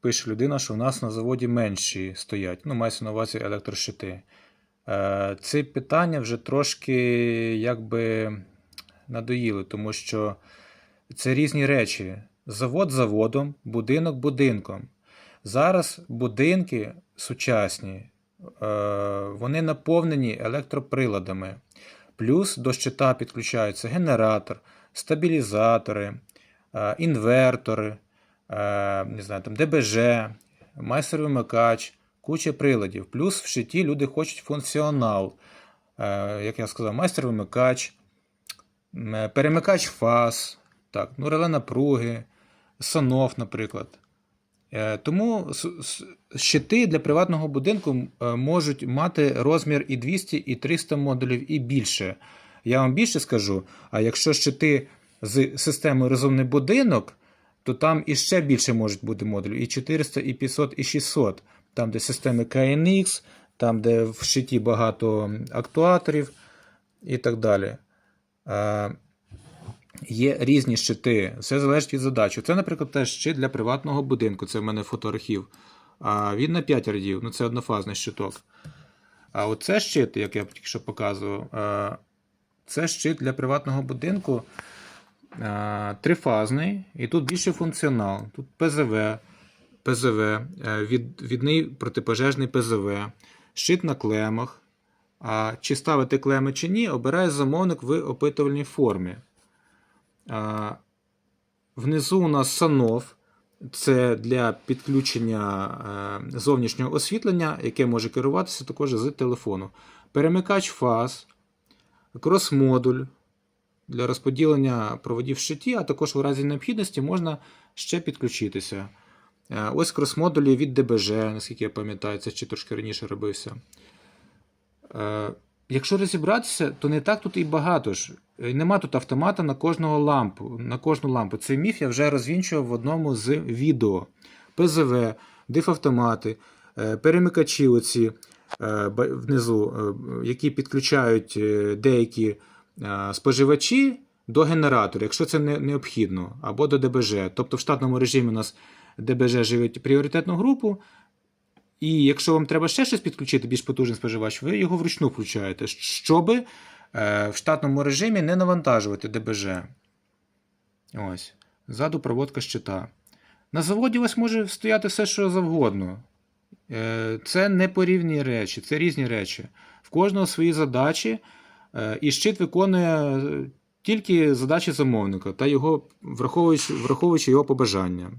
Пише людина, що у нас на заводі менші стоять. Ну, мається на увазі електрощити. Е, Ці питання вже трошки якби надоїли, тому що це різні речі. Завод заводом, будинок будинком. Зараз будинки сучасні, е, вони наповнені електроприладами. Плюс до щита підключаються генератор, стабілізатори, е, інвертори, не знаю, там ДБЖ, майстер-вимикач, куча приладів. Плюс в щиті люди хочуть функціонал. Е, Як я сказав, майстер-вимикач, е, перемикач фаз, так, ну, реле напруги, санов, наприклад. Е, Тому щити для приватного будинку е, можуть мати розмір і 200, і 300 модулів, і більше. Я вам більше скажу, а якщо щити з системою розумний будинок, то там іще більше можуть бути модулів. І 400, і 500, і 600. Там, де системи KNX, там, де в щиті багато актуаторів і так далі. Е, Є різні щити, все залежить від задачі. Це, наприклад, теж щит для приватного будинку. Це в мене фотоархів. А він на 5 радів, ну це однофазний щиток. А оце щит, як я тільки що показував, е, це щит для приватного будинку трифазний, і тут більше функціонал. Тут ПЗВ, ПЗВ, е, від, відний протипожежний ПЗВ, щит на клемах. А чи ставити клеми чи ні, обирає замовник в опитувальній формі. А, Внизу у нас санов. Це для підключення е, зовнішнього освітлення, яке може керуватися також з телефону. Перемикач фаз, крос-модуль для розподілення проводів в щиті, а також у разі необхідності можна ще підключитися. Е, Ось крос-модулі від ДБЖ, наскільки я пам'ятаю, це ще трошки раніше робився. Е, Якщо розібратися, то не так тут і багато ж. Е, Нема тут автомата на кожного лампу, на кожну лампу. Цей міф я вже розвінчував в одному з відео. ПЗВ, дифавтомати, перемикачі оці внизу, які підключають деякі споживачі до генератора, якщо це не- необхідно, або до ДБЖ. Тобто в штатному режимі у нас ДБЖ живить пріоритетну групу, і якщо вам треба ще щось підключити, більш потужний споживач, ви його вручну включаєте, щоб е, в штатному режимі не навантажувати ДБЖ. Ось. Ззаду проводка щита. На заводі у вас може стояти все, що завгодно. Е, Це не порівні речі, це різні речі. В кожного свої задачі, е, і щит виконує е, тільки задачі замовника та його враховуючи його побажання.